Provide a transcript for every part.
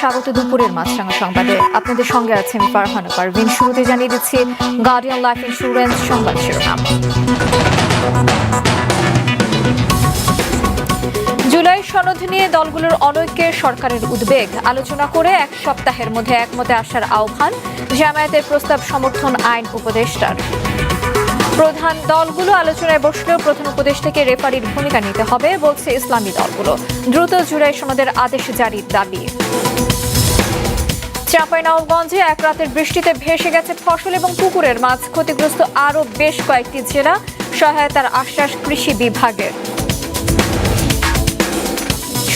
স্বাগত দুপুরের মাছরাঙা সংবাদে। আপনাদের সঙ্গে আছে আমি ফারহানা পারভিন। শুরুতে জানিয়ে দিচ্ছি গার্ডিয়ান লাইফ ইন্স্যুরেন্স সংবাদ শিরোনাম। সনদ নিয়ে দলগুলোর অনৈক্যের সরকারের উদ্বেগ। আলোচনা করে এক সপ্তাহের মধ্যে একমতে আসার আহ্বান জামায়াতের প্রস্তাব সমর্থন আইন উপদেষ্টার। প্রধান দলগুলো আলোচনায় বসলেও প্রধান উপদেষ্টাকে রেফারির ভূমিকা নিতে হবে, বলছে ইসলামী দলগুলো। দ্রুত জুলাই সনদের আদেশ জারির দাবি। চাঁপাইনবাবগঞ্জে এক রাতের বৃষ্টিতে ভেসে গেছে ফসল এবং পুকুরের মাছ। ক্ষতিগ্রস্ত আরও বেশ কয়েকটি জেলা। সহায়তার আশ্বাস কৃষি বিভাগের।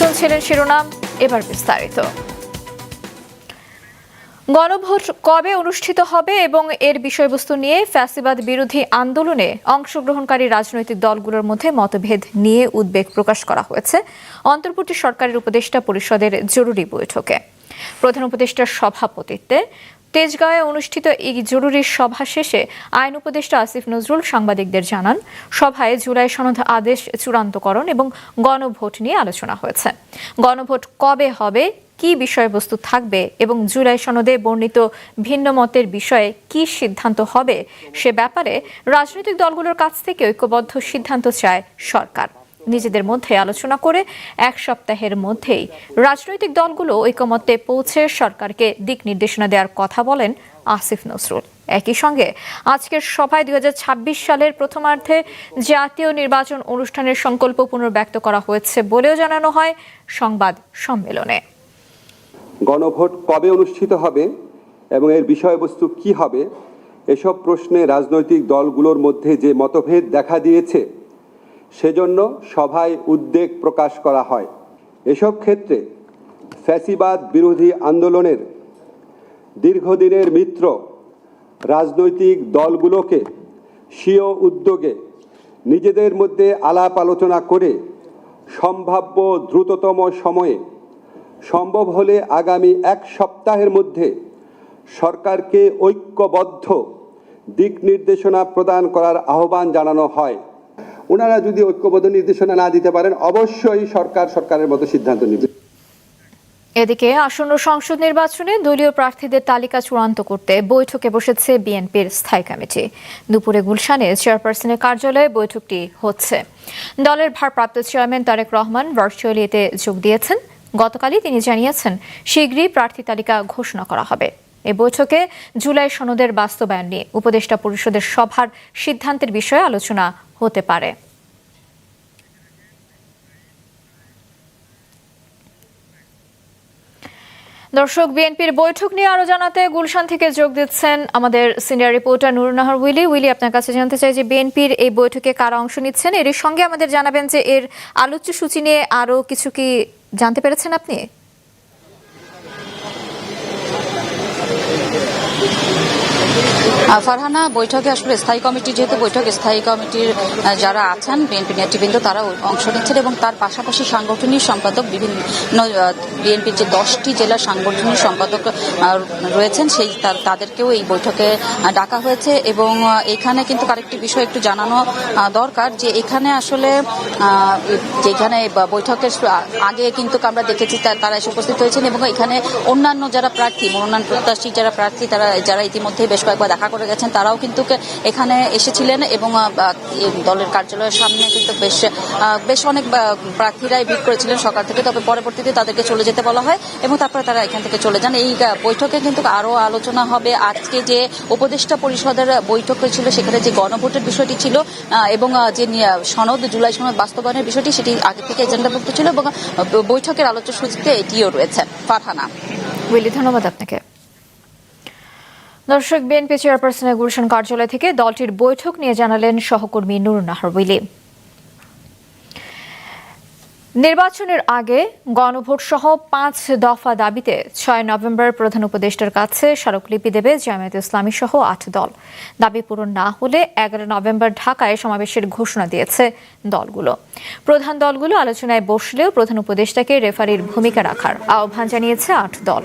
শুনছিলেন শিরোনাম, এবার বিস্তারিত। গণভোট কবে অনুষ্ঠিত হবে এবং এর বিষয়বস্তু নিয়ে ফ্যাসিবাদ বিরোধী আন্দোলনে অংশগ্রহণকারী রাজনৈতিক দলগুলোর মধ্যে মতভেদ নিয়ে উদ্বেগ প্রকাশ করা হয়েছে। অন্তর্বর্তী সরকারের উপদেষ্টা পরিষদের জরুরি বৈঠকে। প্রধান উপদেষ্টার সভাপতিত্বে তেজগাঁয়ে অনুষ্ঠিত এই জরুরি সভা শেষে আইন উপদেষ্টা আসিফ নজরুল সাংবাদিকদের জানান, সভায় জুলাই সনদ আদেশ চূড়ান্তকরণ এবং গণভোট নিয়ে আলোচনা হয়েছে। গণভোট কবে হবে, কি বিষয়বস্তু থাকবে এবং জুলাই সনদে বর্ণিত ভিন্ন মতের বিষয়ে কি সিদ্ধান্ত হবে সে ব্যাপারে রাজনৈতিক দলগুলোর কাছ থেকে ঐক্যবদ্ধ সিদ্ধান্ত চায় সরকার। নিজেদের মধ্যে আলোচনা করে এক সপ্তাহের মধ্যেই রাজনৈতিক দলগুলো ঐকমত্যে পৌঁছে সরকারকে দিক নির্দেশনা দেওয়ার কথা বলেন আসিফ নজরুল একই সঙ্গে আজকের সভায় দু হাজার ছাব্বিশ সালের প্রথমার্ধে জাতীয় নির্বাচন অনুষ্ঠানের সংকল্প পুনর্ব্যক্ত করা হয়েছে বলেও জানানো হয় সংবাদ সম্মেলনে। গণভোট কবে অনুষ্ঠিত হবে এবং এর বিষয়বস্তু কি হবে, এসব প্রশ্নে রাজনৈতিক দলগুলোর মধ্যে যে মতভেদ দেখা দিয়েছে সেজন্য সভায় উদ্বেগ প্রকাশ করা হয়। এসব ক্ষেত্রে ফ্যাসিবাদ বিরোধী আন্দোলনের দীর্ঘদিনের মিত্র রাজনৈতিক দলগুলোকে স্বীয় উদ্যোগে নিজেদের মধ্যে আলাপ আলোচনা করে সম্ভাব্য দ্রুততম সময়ে সম্ভব হলে আগামী এক সপ্তাহের মধ্যে সরকারকে ঐক্যবদ্ধ দিক নির্দেশনা প্রদান করার আহ্বান জানানো হয়। ওনারা যদি ঐক্যবদ্ধ নির্দেশনা না দিতে পারেন, অবশ্যই সরকার সরকারের মতো সিদ্ধান্ত নেবে। এদিকে আসন্ন সংসদ নির্বাচনে দলীয় প্রার্থীদের তালিকা চূড়ান্ত করতে বৈঠকে বসেছে বিএনপির স্থায়ী কমিটি। দুপুরে গুলশানে চেয়ারপারসনের কার্যালয়ে বৈঠকটি হচ্ছে। দলের ভারপ্রাপ্ত চেয়ারম্যান তারেক রহমান ভার্চুয়ালি এতে যোগ দিয়েছেন। গতকালই তিনি জানিয়েছেন, শীঘ্রই প্রার্থী তালিকা ঘোষণা করা হবে। এই বৈঠকে জুলাই সনদের বাস্তবায়ন নিয়ে উপদেষ্টা পরিষদের সভার সিদ্ধান্তের বিষয়ে আলোচনা হতে পারে। দর্শক, বিএনপির বৈঠক নিয়ে আরও জানাতে গুলশান থেকে যোগ দিচ্ছেন আমাদের senior reporter Nurunnahar Willy. Willy, আপনার কাছে জানতে চাই যে বিএনপির এই বৈঠকে কারা অংশ নিচ্ছেন? এর সঙ্গে আমাদের জানাবেন যে এর আলোচ্য সূচি নিয়ে আরও কিছু কি জানতে পেরেছেন আপনি? ফারহানা, বৈঠকে আসলে স্থায়ী কমিটি, যেহেতু বৈঠক স্থায়ী কমিটির যারা আছেন, বিএনপি নেতৃবৃন্দ তারা অংশ নিচ্ছেন এবং তার পাশাপাশি সাংগঠনিক সম্পাদক বিভিন্ন বিএনপির যে দশটি জেলার সাংগঠনিক সম্পাদক রয়েছেন, সেই তাদেরকেও এই বৈঠকে ডাকা হয়েছে এবং এখানে কিন্তু আরেকটি বিষয় একটু জানানো দরকার যে এখানে আসলে যেখানে বৈঠকের আগে কিন্তু আমরা দেখেছি তারা এসে উপস্থিত হয়েছেন এবং এখানে অন্যান্য যারা প্রার্থী, মনোনয়ন প্রত্যাশী যারা প্রার্থী, তারা, যারা ইতিমধ্যে বেশ কয়েকবার দেখা করে গেছেন, তারাও কিন্তু এখানে এসেছিলেন এবং দলের কার্যালয়ের সামনে কিন্তু বেশ বেশ অনেক প্রার্থীরাই ভিড় করেছিলেন সকাল থেকে। তবে পরবর্তীতে তাদেরকে চলে যেতে বলা হয় এবং তারপরে তারা এখান থেকে চলে যান। এই বৈঠকে কিন্তু আরও আলোচনা হবে। আজকে যে উপদেষ্টা পরিষদের বৈঠক হয়েছিল, সেখানে যে গণভোটের বিষয়টি ছিল এবং যে সনদ, জুলাই সনদ বাস্তবায়নের বিষয়টি, সেটি আগে থেকে এজেন্ডাভুক্ত ছিল এবং বৈঠকের আলোচ্য সূচিতে এটিও রয়েছে। ফারহানা। ধন্যবাদ আপনাকে। দর্শক বিএনপি চেয়ারপারসনের গুলশান কার্যালয় থেকে দলটির বৈঠক নিয়ে জানালেন সহকর্মী নুরুন্নাহর উইলি। নির্বাচনের আগে গণভোট সহ পাঁচ দফা দাবিতে ছয় নভেম্বর প্রধান উপদেষ্টার কাছে স্মারকলিপি দেবে জামায়াত ইসলামী সহ আট দল। দাবি পূরণ না হলে এগারো নভেম্বর ঢাকায় সমাবেশের ঘোষণা দিয়েছে দলগুলো। প্রধান দলগুলো আলোচনায় বসলেও প্রধান উপদেষ্টাকে রেফারির ভূমিকা রাখার আহ্বান জানিয়েছে আট দল।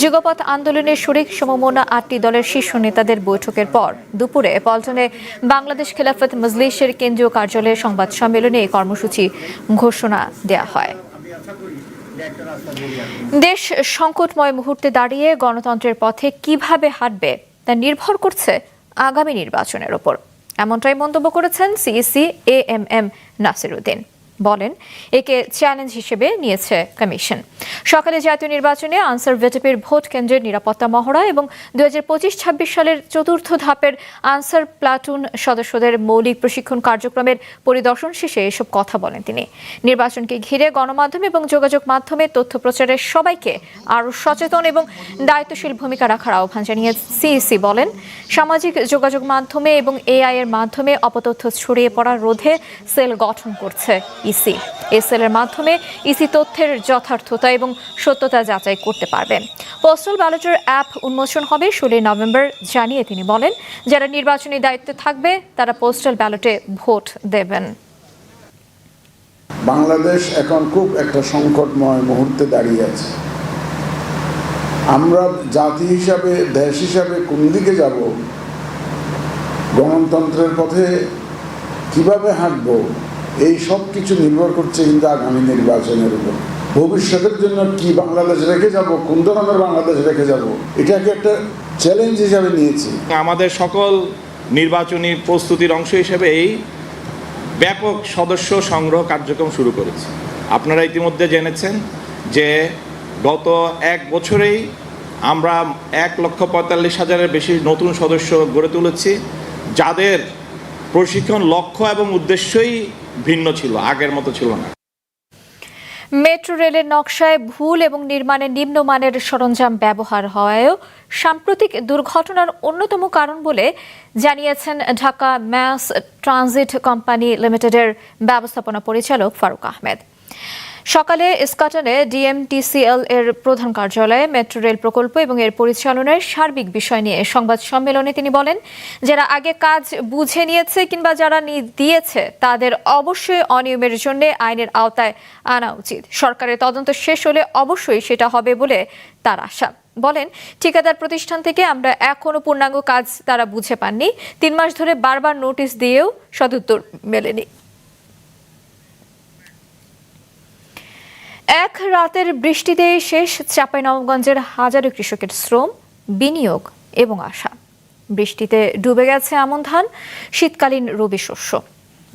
যুগপথ আন্দোলনের শরিক সমমনা আটটি দলের শীর্ষ নেতাদের বৈঠকের পর দুপুরে পল্টনে বাংলাদেশ খেলাফত মজলিসের কেন্দ্রীয় কার্যালয়ে সংবাদ সম্মেলনে এই কর্মসূচি ঘোষণা দেয়া হয়। দেশ সংকটময় মুহূর্তে দাঁড়িয়ে গণতন্ত্রের পথে কীভাবে হাঁটবে তা নির্ভর করছে আগামী নির্বাচনের ওপর। এমনটাই মন্তব্য করেছেন CEC A M M Nasiruddin. বলেন, একে চ্যালেঞ্জ হিসেবে নিয়েছে কমিশন সকালে জাতীয় নির্বাচনে আনসার ভেটেপের ভোট কেন্দ্রের নিরাপত্তা মহড়া এবং দুই হাজার পঁচিশ ছাব্বিশ সালের চতুর্থ ধাপের আনসার প্লাটুন সদস্যদের মৌলিক প্রশিক্ষণ কার্যক্রমের পরিদর্শন শেষে এসব কথা বলেন তিনি। নির্বাচনকে ঘিরে গণমাধ্যম এবং যোগাযোগ মাধ্যমে তথ্য প্রচারের সবাইকে আরও সচেতন এবং দায়িত্বশীল ভূমিকা রাখার আহ্বান জানিয়ে সিইসি বলেন, সামাজিক যোগাযোগ মাধ্যমে এবং এআই এর মাধ্যমে অপতথ্য ছড়িয়ে পড়া রোধে সেল গঠন করছে। ইসি। এই সেলের মাধ্যমে ইসি তথ্যের যথার্থতা এবং সত্যতা যাচাই করতে পারবে। পোস্টাল ব্যালটের অ্যাপ উন্মোচন হবে ষোলোই নভেম্বর, জানিয়ে তিনি বলেন, যারা নির্বাচনী দায়িত্বে থাকবে, তারা পোস্টাল ব্যালটে ভোট দেবেন। বাংলাদেশ এখন খুব একটা সংকটময় মুহূর্তে দাঁড়িয়ে আছে। আমরা জাতি হিসাবে, দেশ হিসাবে কোন দিকে যাব? গণতন্ত্রের পথে কীভাবে হাঁটব? এই সব কিছু নির্ভর করছে কিন্তু আগামী নির্বাচনের উপর। ভবিষ্যতের জন্য কি বাংলাদেশ রেখে যাব, কোন ধরনের বাংলাদেশ রেখে যাব, এটাকে একটা চ্যালেঞ্জ হিসাবে নিয়েছি। আমাদের সকল নির্বাচনী প্রস্তুতির অংশ হিসেবে এই ব্যাপক সদস্য সংগ্রহ কার্যক্রম শুরু করেছে। আপনারা ইতিমধ্যে জেনেছেন যে গত এক বছরেই আমরা এক লক্ষ পঁয়তাল্লিশ হাজারের বেশি নতুন সদস্য গড়ে তুলেছি, যাদের প্রশিক্ষণ লক্ষ্য এবং উদ্দেশ্যই ভিন্ন ছিল, আগের মতো ছিল না। মেট্রো রেলের নকশায় ভুল এবং নির্মাণে নিম্নমানের সরঞ্জাম ব্যবহার হওয়ায়ও সাম্প্রতিক দুর্ঘটনার অন্যতম কারণ বলে জানিয়েছেন ঢাকা ম্যাস ট্রানজিট কোম্পানি লিমিটেডের ব্যবস্থাপনা পরিচালক ফারুক আহমেদ। সকালে ইস্কাটনে ডিএমটিসিএল এর প্রধান কার্যালয়ে মেট্রো রেল প্রকল্প এবং এর পরিচালনার সার্বিক বিষয় নিয়ে সংবাদ সম্মেলনে তিনি বলেন, যারা আগে কাজ বুঝে নিয়েছে কিংবা যারা দিয়েছে, তাদের অবশ্যই অনিয়মের জন্য আইনের আওতায় আনা উচিত। সরকারের তদন্ত শেষ হলে অবশ্যই সেটা হবে বলে তার আশা। বলেন, ঠিকাদার প্রতিষ্ঠান থেকে আমরা এখনও পূর্ণাঙ্গ কাজ তারা বুঝে পাননি। তিন মাস ধরে বারবার নোটিশ দিয়েও সদুত্তর মেলেনি। এক রাতের বৃষ্টিতে শেষ চাঁপাইনবাবগঞ্জের হাজারো কৃষকের শ্রম, বিনিয়োগ এবং আশা। বৃষ্টিতে ডুবে গেছে আমন ধান, শীতকালীন রবি শস্য।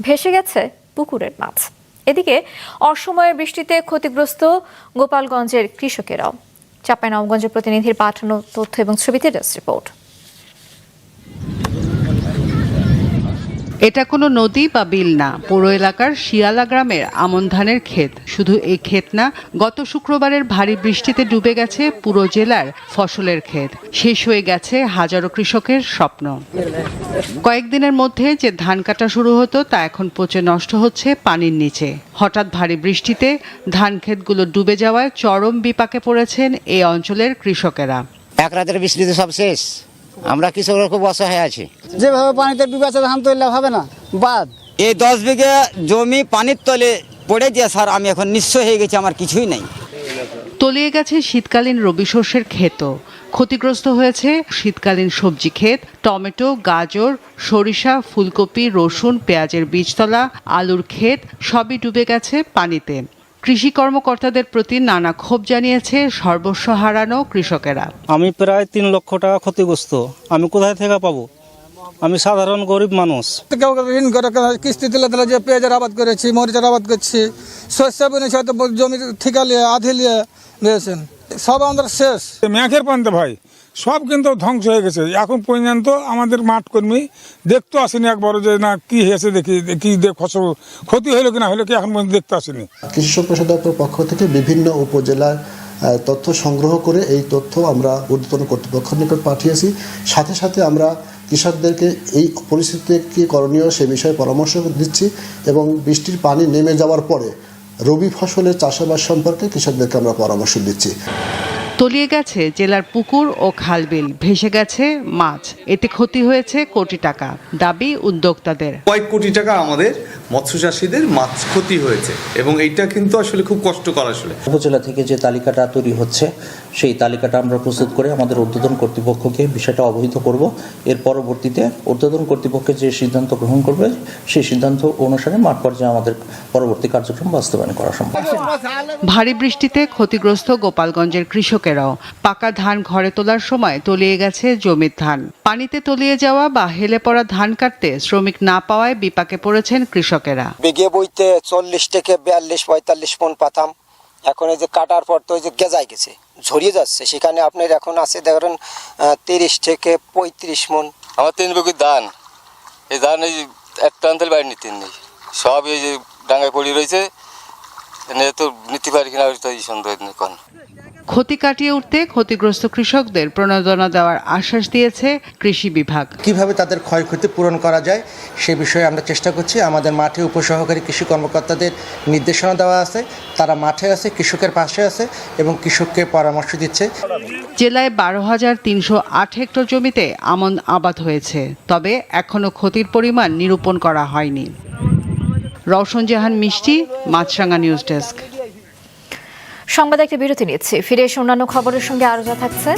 ভেসে গেছে পুকুরের মাছ। এদিকে অসময়ে বৃষ্টিতে ক্ষতিগ্রস্ত গোপালগঞ্জের কৃষকেরাও। চাঁপাইনবাবগঞ্জের প্রতিনিধির পাঠানো তথ্য এবং ছবিতে রিপোর্ট। এটা কোনো নদী বা বিল না। পৌর এলাকার শিয়ালা গ্রামের আমন ধানের ক্ষেত। শুধু এই ক্ষেত না, গত শুক্রবারের ভারী বৃষ্টিতে ডুবে গেছে পুরো জেলার ফসলের ক্ষেত। শেষ হয়ে গেছে হাজারো কৃষকের স্বপ্ন। কয়েকদিনের মধ্যে যে ধান কাটা শুরু হতো, তা এখন পচে নষ্ট হচ্ছে পানির নিচে। হঠাৎ ভারী বৃষ্টিতে ধান ক্ষেতগুলো ডুবে যাওয়ায় চরম বিপাকে পড়েছেন এই অঞ্চলের কৃষকেরা। এক রাতের বৃষ্টিতে সব শেষ। আমরা কৃষকরা খুব অসহায় আছি। যেভাবে পানিতে ডুবে আছে ধান তুললে হবে না। বাদ। এই দশ বিঘে জমি পানির তলে পড়ে দিয়ে স্যার আমি এখন নিঃস্ব হয়ে গেছি আমার কিছুই নাই। তলিয়ে গেছে শীতকালীন রবি শস্যের ক্ষেতও ক্ষতিগ্রস্ত হয়েছে শীতকালীন সবজি ক্ষেত টমেটো গাজর সরিষা ফুলকপি রসুন পেঁয়াজের বীজতলা আলুর ক্ষেত সবই ডুবে গেছে পানিতে। কৃষি কর্মকর্তাদের প্রতি নানা ক্ষোভ জানিয়েছে সর্বস্ব হারানো কৃষকেরা। আমি প্রায় তিন লক্ষ টাকা ক্ষতিগ্রস্ত। আমি কোথায় থেকে পাবো? আমি সাধারণ গরিব মানুষ। ঋণ করে কিস্তি তুলে দিলে যে পেঁয়াজের আবাদ করেছি মরিচের আবাদ করছি শস্য বুনেছি হয়তো জমি ঠিকা নিয়ে আধি নিয়ে নিয়েছেন সব আমাদের শেষ। মেঘের পান্তে ভাই। সব কিন্তু ধ্বংস হয়ে গেছে। এখন পর্যন্ত আমাদের মাঠ কর্মী দেখতে আসেনি একবার যে না কি হয়েছে দেখি, কি ফসল ক্ষতি হলো কিনা হলো কি এখন পর্যন্ত দেখতে আসেনি। কৃষি সম্প্রসার দপ্তর পক্ষ থেকে বিভিন্ন উপজেলার তথ্য সংগ্রহ করে এই তথ্য আমরা ঊর্ধ্বতন কর্তৃপক্ষের নিকট পাঠিয়েছি। সাথে সাথে আমরা কৃষকদেরকে এই পরিস্থিতিতে কী করণীয় সে বিষয়ে পরামর্শ দিচ্ছি এবং বৃষ্টির পানি নেমে যাওয়ার পরে রবি ফসলের চাষাবাদ সম্পর্কে কৃষকদেরকে আমরা পরামর্শ দিচ্ছি। তলিয়ে গেছে জেলার পুকুর ও খালবিল। ভেসে গেছে মাছ। এতে ক্ষতি হয়েছে কোটি টাকা। দাবি উদ্যোক্তাদের। কয়েক কোটি টাকা আমাদের মৎস্য চাষীদের মাছ ক্ষতি হয়েছে। এবং এইটা কিন্তু আসলে খুব কষ্টকর আসলে। উপজেলা থেকে যে তালিকাটা তৈরি হচ্ছে সেই তালিকাটা আমরা প্রস্তুত করে আমাদের ঊর্ধ্বতন কর্তৃপক্ষকে বিষয়টা অবহিত করব। এর পরবর্তীতে ঊর্ধ্বতন কর্তৃপক্ষের যে সিদ্ধান্ত গ্রহণ করবে সেই সিদ্ধান্ত অনুসারে মাঠ পর্যায়ে আমাদের পরবর্তী কার্যক্রম বাস্তবায়ন করা সম্ভব। ভারী বৃষ্টিতে ক্ষতিগ্রস্ত গোপালগঞ্জের কৃষকেরাও। পাকা ধান ঘরে তোলার সময় তলিয়ে গেছে জমির ধান। পানিতে তলিয়ে যাওয়া বা হেলে পড়া ধান কাটতে শ্রমিক না পাওয়ায় বিপাকে পড়েছেন কৃষকেরা। বেগে বইতে চল্লিশ থেকে বিয়াল্লিশ পঁয়তাল্লিশ মন পাতাম। এখন এই যে কাটার পর তো ওই যে গেজায় গেছে। ঝরিয়ে যাচ্ছে। সেখানে আপনার এখন আছে ধরেন তিরিশ থেকে পঁয়ত্রিশ মন। আমার তিন বুকি ধান। এই ধান এই একটা আনতে বাইরে নিতে নেই সব এই যে ডাঙ্গায় পড়ে রয়েছে। তো নিতে পারি কিনা সন্দেহ কোন ক্ষতি কাটিয়ে উঠতে ক্ষতিগ্রস্ত কৃষকদের প্রণোদনা দেওয়ার আশ্বাস দিয়েছে কৃষি বিভাগ। কীভাবে তাদের ক্ষয়ক্ষতি পূরণ করা যায় সে বিষয়ে আমরা চেষ্টা করছি। আমাদের মাঠে উপসহকারী কৃষি কর্মকর্তাদের নির্দেশনা দেওয়া আছে। তারা মাঠে আছে কৃষকের পাশে আছে এবং কৃষককে পরামর্শ দিচ্ছে। জেলায় বারো হাজার তিনশো আট হেক্টর জমিতে আমন আবাদ হয়েছে তবে এখনও ক্ষতির পরিমাণ নিরূপণ করা হয়নি। রওশন জাহান মিষ্টি মাছরাঙ্গা নিউজ ডেস্ক। সংবাদ একটা বিরতি নিচ্ছি। ফিরে এসে অন্যান্য খবরের সঙ্গে আরও যা থাকছে।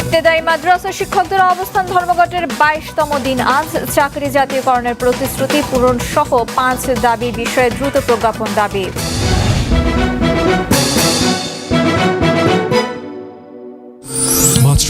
ইত্তেদায়ী মাদ্রাসা শিক্ষকদের অবস্থান ধর্মঘটের বাইশতম দিন। আজ চাকরি জাতীয়করণের প্রতিশ্রুতি পূরণ সহ পাঁচ দাবি বিষয়ে দ্রুত প্রজ্ঞাপন দাবি।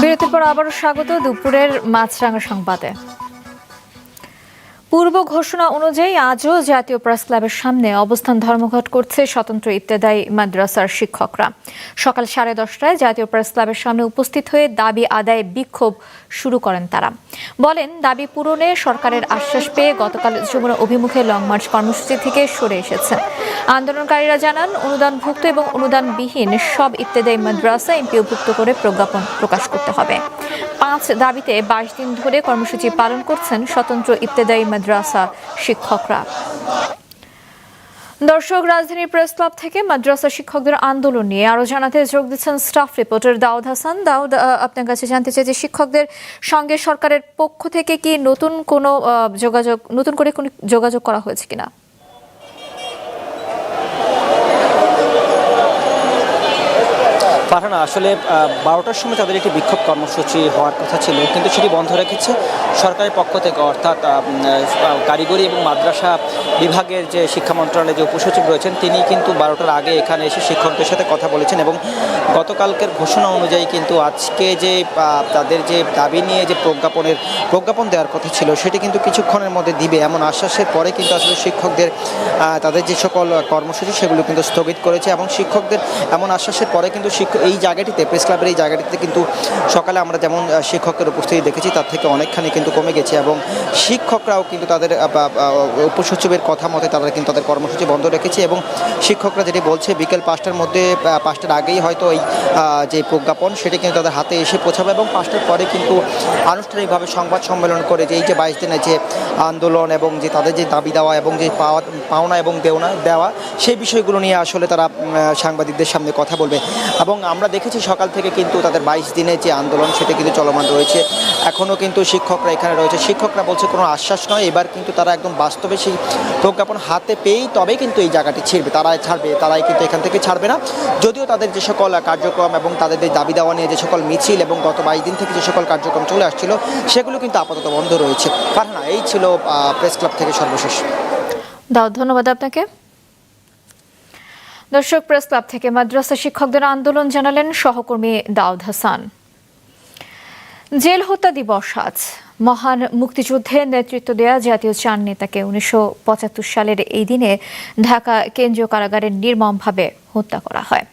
বিরতির পর আবারও স্বাগত দুপুরের মাছরাঙা সংবাদে। পূর্ব ঘোষণা অনুযায়ী আজও জাতীয় প্রেস ক্লাবের সামনে অবস্থান ধর্মঘট করছে স্বতন্ত্র ইবতেদায়ী মাদ্রাসার শিক্ষকরা। সকাল সাড়ে দশটায় জাতীয় প্রেস ক্লাবের সামনে উপস্থিত হয়ে দাবি আদায়ে বিক্ষোভ শুরু করেন তারা। বলেন, দাবি পূরণে সরকারের আশ্বাস পেয়ে গতকাল যমুনা অভিমুখে লং মার্চ কর্মসূচি থেকে সরে এসেছেন আন্দোলনকারীরা জানান, অনুদানভুক্ত এবং অনুদানবিহীন সব ইবতেদায়ী মাদ্রাসা এমপিওভুক্ত করে প্রজ্ঞাপন প্রকাশ করতে হবে। পাঁচ দাবিতে বাইশ দিন ধরে কর্মসূচি পালন করছেন স্বতন্ত্র ইবতেদায়ী মাদ্রাসা শিক্ষকরা। দর্শক, রাজধানীর প্রেস ক্লাব থেকে মাদ্রাসা শিক্ষকদের আন্দোলন নিয়ে আরও জানাতে যোগ দিচ্ছেন স্টাফ রিপোর্টার দাউদ হাসান। দাউদ আপনার কাছে জানতে চাই যে শিক্ষকদের সঙ্গে সরকারের পক্ষ থেকে কি নতুন কোনো যোগাযোগ, নতুন করে কোনো যোগাযোগ করা হয়েছে কিনা? পাঠানো আসলে বারোটার সময় তাদের একটি বিক্ষোভ কর্মসূচি হওয়ার কথা ছিল, কিন্তু সেটি বন্ধ রেখেছে সরকারের পক্ষ থেকে, অর্থাৎ কারিগরি এবং মাদ্রাসা বিভাগের যে শিক্ষা মন্ত্রণালয়ের যে উপসচিব রয়েছেন, তিনি কিন্তু বারোটার আগে এখানে এসে শিক্ষকদের সাথে কথা বলেছেন এবং গতকালকের ঘোষণা অনুযায়ী কিন্তু আজকে যে তাদের যে দাবি নিয়ে যে প্রজ্ঞাপনের, প্রজ্ঞাপন দেওয়ার কথা ছিল, সেটি কিন্তু কিছুক্ষণের মধ্যে দিবে এমন আশ্বাসের পরে কিন্তু আসলে শিক্ষকদের তাদের যে সকল কর্মসূচি সেগুলো কিন্তু স্থগিত করেছে এবং শিক্ষকদের এমন আশ্বাসের পরে কিন্তু শিক্ষক এই জায়গাটিতে প্রেস ক্লাবের এই জায়গাটিতে কিন্তু সকালে আমরা যেমন শিক্ষকের উপস্থিতি দেখেছি, তার থেকে অনেকখানি কিন্তু কমে গেছে এবং শিক্ষকরাও কিন্তু তাদের উপসচিবের কথা মতে তারা কিন্তু তাদের কর্মসূচি বন্ধ রেখেছে এবং শিক্ষকরা যেটি বলছে, বিকেল পাঁচটার মধ্যে পাঁচটার আগেই হয়তো এই যে প্রজ্ঞাপন সেটি কিন্তু তাদের হাতে এসে পৌঁছাবে এবং পাঁচটার পরে কিন্তু আনুষ্ঠানিকভাবে সংবাদ সম্মেলন করে যে এই যে বাইশ দিনের যে আন্দোলন এবং যে তাদের যে দাবি দেওয়া এবং যে পাওয়া, পাওনা এবং দেওনা, দেওয়া, সেই বিষয়গুলো নিয়ে আসলে তারা সাংবাদিকদের সামনে কথা বলবে এবং আমরা দেখেছি সকাল থেকে কিন্তু তাদের বাইশ দিনের যে আন্দোলন, সেটা কিন্তু চলমান রয়েছে। এখনও কিন্তু শিক্ষকরা এখানে রয়েছে। শিক্ষকরা বলছে কোনো আশ্বাস নয়। এবার কিন্তু তারা একদম বাস্তবে সেই প্রজ্ঞাপন হাতে পেয়েই তবেই কিন্তু এই জায়গাটি ছিড়বে। তারাই ছাড়বে, তারাই কিন্তু এখান থেকে ছাড়বে না। যদিও তাদের যে সকল কার্যক্রম এবং তাদের দাবি দেওয়া নিয়ে যে সকল মিছিল এবং গত বাইশ দিন থেকে যে সকল কার্যক্রম চলে আসছিল, সেগুলো কিন্তু আপাতত বন্ধ রয়েছে। পাঠানা এই ছিল প্রেস ক্লাব থেকে সর্বশেষ। দাউদ ধন্যবাদ আপনাকে। দর্শক প্রেস ক্লাব থেকে মাদ্রাসা শিক্ষকদের আন্দোলন জানালেন সহকর্মী দাউদ হাসান। জেল হত্যা দিবস আজ। মহান মুক্তিযুদ্ধে নেতৃত্ব দেয়া জাতীয় চার নেতাকে উনিশশো পঁচাত্তর সালের এই দিনে ঢাকা কেন্দ্রীয় কারাগারে নির্মমভাবে হত্যা করা হয়।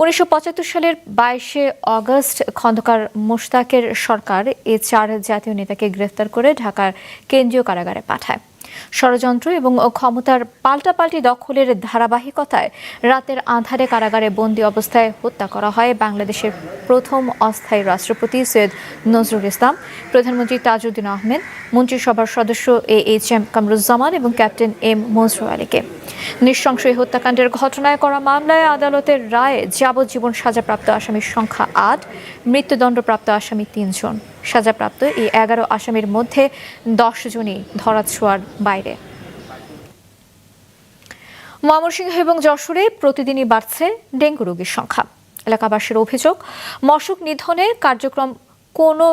উনিশশো পঁচাত্তর সালের বাইশে অগস্ট খন্দকার মোশতাকের সরকার এ চার জাতীয় নেতাকে গ্রেফতার করে ঢাকার কেন্দ্রীয় কারাগারে পাঠায়। ষড়যন্ত্র এবং ক্ষমতার পাল্টাপাল্টি দখলের ধারাবাহিকতায় রাতের আধারে কারাগারে বন্দী অবস্থায় হত্যা করা হয় বাংলাদেশের প্রথম অস্থায়ী রাষ্ট্রপতি সৈয়দ নজরুল ইসলাম, প্রধানমন্ত্রী তাজউদ্দিন আহমেদ, মন্ত্রিসভার সদস্য এ এইচ এম কামরুজ্জামান এবং ক্যাপ্টেন এম মজরু আলীকে। নৃশংস এই হত্যাকাণ্ডের ঘটনায় করা মামলায় আদালতের রায়ে যাবজ্জীবন সাজাপ্রাপ্ত আসামির সংখ্যা আট, মৃত্যুদণ্ডপ্রাপ্ত আসামি তিনজন। সাজাপ্রাপ্ত এই এগারো আসামির মধ্যে দশ জনই ধরাছোঁয়ার বাইরে। ময়মনসিংহ এবং যশোরে প্রতিদিনই বাড়ছে ডেঙ্গু রোগীর সংখ্যা। এলাকাবাসীর অভিযোগ, মশক নিধনে কার্যক্রম কোনো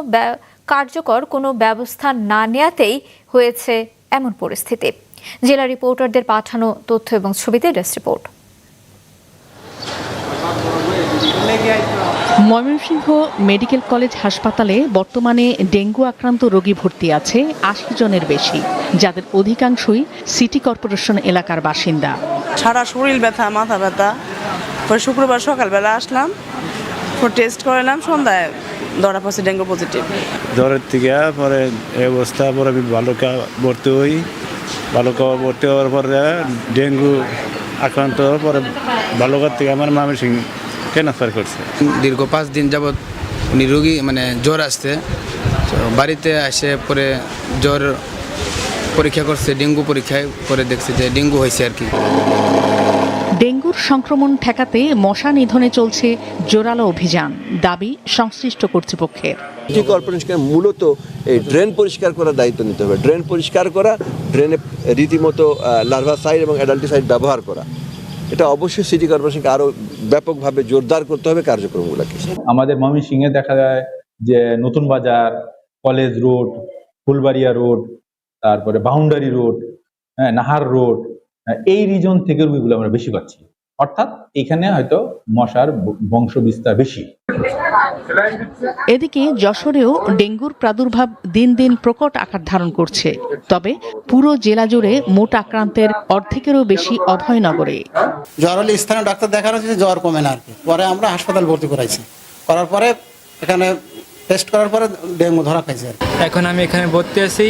কার্যকর কোনো ব্যবস্থা না নেয়াতেই হয়েছে এমন পরিস্থিতি। জেলা রিপোর্টারদের পাঠানো তথ্য এবং ছবিতে desk report. Mymensingh medical college হাসপাতালে বর্তমানে ডেঙ্গু আক্রান্ত রোগী ভর্তি আছে আশি জনের বেশি যাদের অধিকাংশই সিটি কর্পোরেশন এলাকার বাসিন্দা। সারা শরীর ব্যথা মাথা ব্যথা। পরে শুক্রবার সকালবেলা আসলাম পরে টেস্ট করালাম সন্ধ্যায় ধরা পড়ছে ডেঙ্গু পজিটিভ জ্বরের থেকে পরে এই অবস্থা পরে আমি বালুকা ভর্তি হই। বালুকা ভর্তি হওয়ার পরে ডেঙ্গু আক্রান্ত হওয়ার পরে বালুঘাট থেকে আমার মামি সিং ট্রান্সফার করছে? দীর্ঘ পাঁচ দিন যাবৎ উনি রুগী মানে জ্বর আসছে। তো বাড়িতে এসে পরে জ্বর পরীক্ষা করছে ডেঙ্গু পরীক্ষায় করে দেখছে যে ডেঙ্গু হয়েছে আর কি। ডেঙ্গুর সংক্রমণ ঠেকাতে মশা নিধনে চলছে জোরালো অভিযান দাবি সংশ্লিষ্ট কর্তৃপক্ষের। সিটি কর্পোরেশনকে মূলত এই ড্রেন পরিষ্কার করার দায়িত্ব নিতে হবে। ড্রেন পরিষ্কার করা ড্রেনে রীতিমতো লার্ভাসাইড এবং অ্যাডাল্টিসাইড ব্যবহার করা। এটা অবশ্যই সিটি কর্পোরেশনকে আরও ব্যাপকভাবে জোরদার করতে হবে কার্যক্রমগুলোকে। আমাদের ময়মনসিংহে দেখা যায় যে Notun Bazar college road Phulbaria road তারপরে বাউন্ডারি রোড হ্যাঁ নাহার রোড হ্যাঁ, এই রিজন থেকে রুগীগুলো আমরা বেশি পাচ্ছি। অর্থাৎ এখানে হয়তো মশার বংশ বিস্তার বেশি। এদিকে যশোরেও ডেঙ্গুর প্রাদুর্ভাব দিন দিন প্রকট আকার ধারণ করছে। তবে পুরো জেলা জুড়ে মোট আক্রান্তের অর্ধেকেরও বেশি অভয়নগরে জ্বর হলে স্থানীয় ডাক্তার দেখানো হচ্ছে জ্বর কমে না আর কি। পরে আমরা হাসপাতাল ভর্তি করাইছি। করার পরে এখানে টেস্ট করার পরে ডেঙ্গু ধরা খাইছে আর এখন আমি এখানে ভর্তি আছি।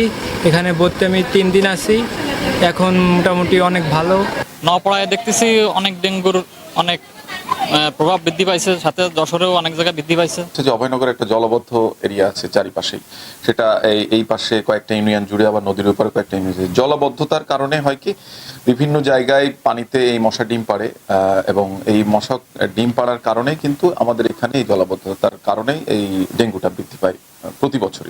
এখানে ভর্তি আমি তিন দিন আছি। এখন মোটামুটি অনেক ভালো। নপড়ায় দেখতেছি অনেক ডেঙ্গুর অনেক প্রভাব বৃদ্ধি পাইছে, সাথে যশোরেও অনেক জায়গায় বৃদ্ধি পাইছে। যে অভয়নগর একটা জলবদ্ধ এরিয়া আছে চারিপাশে। সেটা এই এই পাশে কয়েকটা ইউনিয়ন জুড়ে, আবার নদীর উপরে কয়েকটা ইউনিয়ন জলবদ্ধতার কারণে হয় কি, বিভিন্ন জায়গায় পানিতে এই মশা ডিম পাড়ে এবং এই মশা ডিম পাড়ার কারণে কিন্তু আমাদের এখানে এই জলবদ্ধতার কারণেই এই ডেঙ্গুটা বৃদ্ধি পায়। প্রতি বছরই।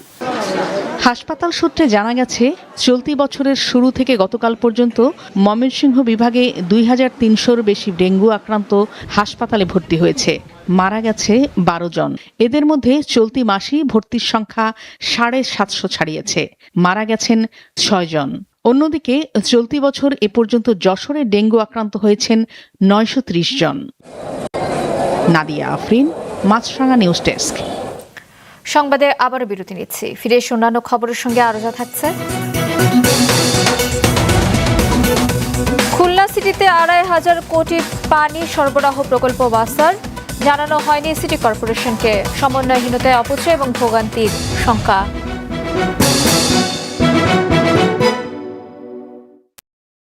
হাসপাতাল সূত্রে জানা গেছে, চলতি বছরের শুরু থেকে গতকাল পর্যন্ত ময়মনসিংহ বিভাগে দুই হাজার তিনশোর বেশি ডেঙ্গু আক্রান্ত হাসপাতালে ভর্তি হয়েছে। মারা গেছে বারো জন। এদের মধ্যে চলতি মাসেই ভর্তির সংখ্যা সাড়ে সাতশো ছাড়িয়েছে। মারা গেছেন ছয় জন। অন্যদিকে চলতি বছর এ পর্যন্ত যশোরে ডেঙ্গু আক্রান্ত হয়েছেন নয়শো ত্রিশ জন। Nadia Afrin, Maasranga news desk. সংবাদে আবারও বিরতি নিচ্ছি। ফিরে এসে অন্যান্য খবরের সঙ্গে আরও যা থাকছে। খুলনা সিটিতে আড়াই হাজার কোটি পানি সরবরাহ প্রকল্প বাস্তার জানানো হয়নি সিটি কর্পোরেশনকে। সমন্বয়হীনতায় অপচয় এবং ভোগান্তির শঙ্কা।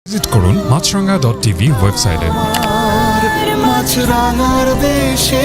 ভিজিট করুন মাছরাঙ্গা ডট টিভি ওয়েবসাইটে। মাছরাঙার দেশে।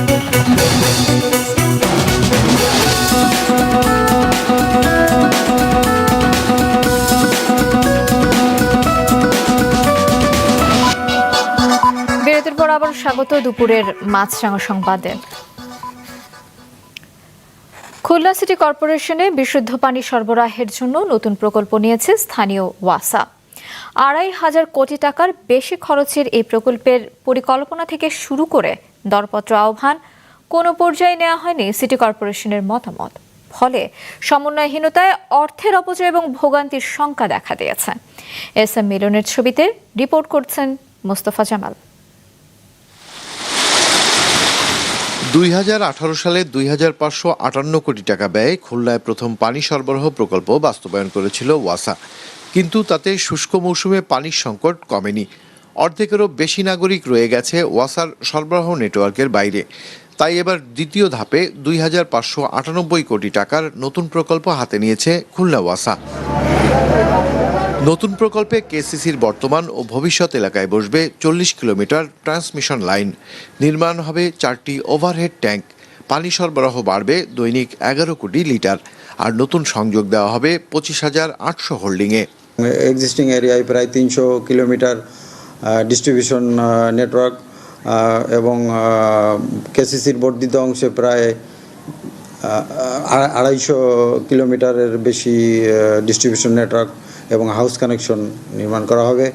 আবার স্বাগত দুপুরের মাছরাঙা সংবাদে। খুলনা সিটি কর্পোরেশনে বিশুদ্ধ পানি সরবরাহের জন্য নতুন প্রকল্প নিয়েছে স্থানীয় ওয়াসা। আড়াই হাজার কোটি টাকার বেশি খরচের এই প্রকল্পের পরিকল্পনা থেকে শুরু করে দরপত্র আহ্বান কোনো পর্যায়ে নেওয়া হয়নি সিটি কর্পোরেশনের মতামত। ফলে সমন্বয়হীনতায় অর্থের অপচয় এবং ভোগান্তির শঙ্কা দেখা দিয়েছে। এস এম মিলনের ছবিতে রিপোর্ট করছেন মোস্তফা জামাল। দুই হাজার আঠারো সালে দুই কোটি টাকা ব্যয়ে খুলনায় প্রথম পানি সরবরাহ প্রকল্প বাস্তবায়ন করেছিল ওয়াসা। কিন্তু তাতে শুষ্ক মৌসুমে পানির সংকট কমেনি। অর্ধেকেরও বেশি নাগরিক রয়ে গেছে ওয়াসার সরবরাহ নেটওয়ার্কের বাইরে। তাই এবার দ্বিতীয় ধাপে দুই কোটি টাকার নতুন প্রকল্প হাতে নিয়েছে খুলনা ওয়াসা। নতুন প্রকল্পে কেসিসির বর্তমান ও ভবিষ্যৎ এলাকায় বসবে চল্লিশ কিলোমিটার ট্রান্সমিশন লাইন। নির্মাণ হবে চারটি ওভারহেড ট্যাঙ্ক। পানি সরবরাহ বাড়বে দৈনিক এগারো কোটি লিটার। আর নতুন সংযোগ দেওয়া হবে পঁচিশ হাজার আটশো হোল্ডিংয়ে। এক্সিস্টিং এরিয়ায় প্রায় তিনশো কিলোমিটার ডিস্ট্রিবিউশন নেটওয়ার্ক এবং কেসিসির বর্ধিত অংশে প্রায় আড়াইশো কিলোমিটারের বেশি ডিস্ট্রিবিউশন নেটওয়ার্ক এবং হাউস কানেকশন নির্মাণ করা হবে।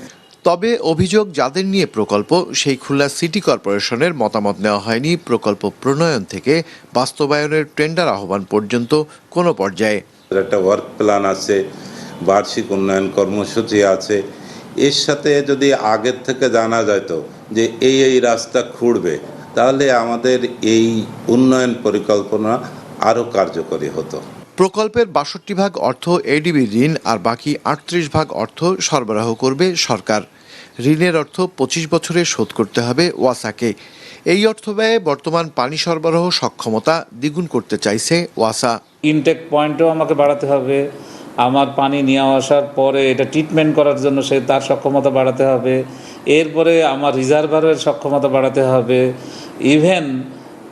তবে অভিযোগ যাদের নিয়ে প্রকল্প সেই খুলনা সিটি কর্পোরেশনের মতামত নেওয়া হয়নি। প্রকল্প প্রণয়ন থেকে বাস্তবায়নের টেন্ডার আহ্বান পর্যন্ত কোনো পর্যায়ে। একটা ওয়ার্ক প্ল্যান আছে বার্ষিক উন্নয়ন কর্মসূচি আছে। এর সাথে যদি আগের থেকে জানা যেত যে এই এই রাস্তা খুঁড়বে তাহলে আমাদের এই উন্নয়ন পরিকল্পনা আরও কার্যকরী হতো। প্রকল্পের বাষট্টি ভাগ অর্থ এডিবি ঋণ আর বাকি আটত্রিশ ভাগ অর্থ সরবরাহ করবে সরকার। ঋণের অর্থ পঁচিশ বছরে শোধ করতে হবে ওয়াসাকে। এই অর্থ ব্যয়ে বর্তমান পানি সরবরাহ সক্ষমতা দ্বিগুণ করতে চাইছে ওয়াসা। ইনটেক পয়েন্টও আমাকে বাড়াতে হবে। আমার পানি নিয়ে আসার পরে এটা ট্রিটমেন্ট করার জন্য সে তার সক্ষমতা বাড়াতে হবে। এরপরে আমার রিজার্ভারের সক্ষমতা বাড়াতে হবে। ইভেন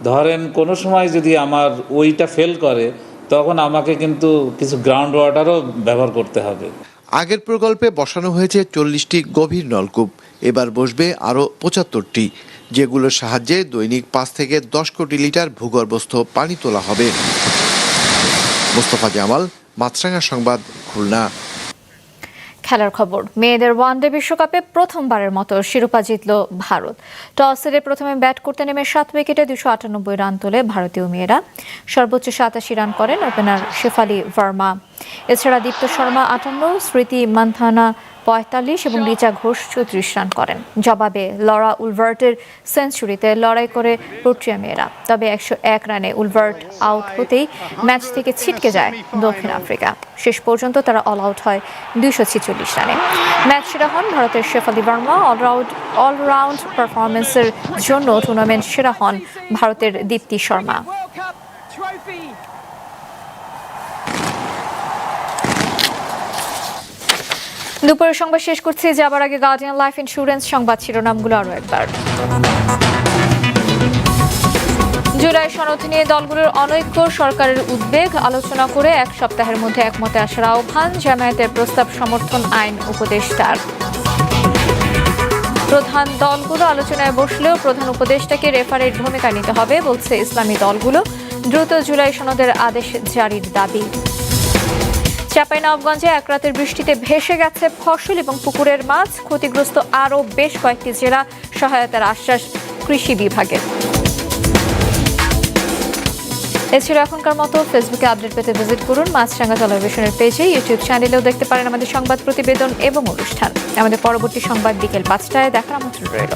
ধরেন কোনো সময় যদি আমার ওইটা ফেল করে তখন আমাকে কিন্তু কিছু গ্রাউন্ড ওয়াটারও ব্যবহার করতে হবে। আগের প্রকল্পে বসানো হয়েছে চল্লিশটি গভীর নলকূপ। এবার বসবে আরও পঁচাত্তরটি, যেগুলোর সাহায্যে দৈনিক পাঁচ থেকে দশ কোটি লিটার ভূগর্ভস্থ পানি তোলা হবে। মোস্তফা জামাল, মাছরাঙা সংবাদ, খুলনা। খেলার খবর। মেয়েদের ওয়ানডে বিশ্বকাপে প্রথমবারের মতো শিরোপা জিতল ভারত। টস হেরে প্রথমে ব্যাট করতে নেমে সাত উইকেটে দুশো আটানব্বই রান তোলে ভারতীয় মেয়েরা। সর্বোচ্চ সাতাশি রান করেন ওপেনার শেফালি ভার্মা। এছাড়া দীপ্ত শর্মা আটান্ন, স্মৃতি মান্থানা পঁয়তাল্লিশ এবং রিচা ঘোষ চৌত্রিশ রান করেন। জবাবে লরা উলভার্টের সেঞ্চুরিতে লড়াই করে প্রোটিয়া মেয়েরা। তবে একশো এক রানে উলভার্ট আউট হতেই ম্যাচ থেকে ছিটকে যায় দক্ষিণ আফ্রিকা। শেষ পর্যন্ত তারা অল আউট হয় দুইশো ছেচল্লিশ রানে। ম্যাচ সেরা হন ভারতের শেফালি বার্মা অলরাউন্ড অলরাউন্ড পারফরমেন্সের জন্য টুর্নামেন্ট সেরা হন ভারতের দীপ্তি শর্মা। দুপুরের সংবাদ শেষ করছি। যাবার আগে গার্ডিয়ান লাইফ ইন্স্যুরেন্স সংবাদ শিরোনামগুলো আরও একবার। জুলাই সনদ নিয়ে দলগুলোর অনৈক্য সরকারের উদ্বেগ, আলোচনা করে এক সপ্তাহের মধ্যে একমতে আসার আহ্বান জামায়াতের প্রস্তাব সমর্থন আইন উপদেষ্টার। প্রধান দলগুলো আলোচনায় বসলেও প্রধান উপদেষ্টাকে রেফারের ভূমিকা নিতে হবে বলছে ইসলামী দলগুলো। দ্রুত জুলাই সনদের আদেশ জারির দাবি। চাঁপাইনবাবগঞ্জে এক রাতের বৃষ্টিতে ভেসে গেছে ফসল এবং পুকুরের মাছ। ক্ষতিগ্রস্ত আরও বেশ কয়েকটি জেলা সহায়তার আশ্বাস কৃষি বিভাগের। এছাড়া এখনকার মতো ফেসবুকে আপডেট পেতে ভিজিট করুন মাছরাঙ্গা টেলিভিশনের পেজে, ইউটিউব চ্যানেলেও দেখতে পারেন আমাদের সংবাদ প্রতিবেদন এবং অনুষ্ঠান। আমাদের পরবর্তী সংবাদ বিকেল পাঁচটায়, দেখার আমন্ত্রণ রইল।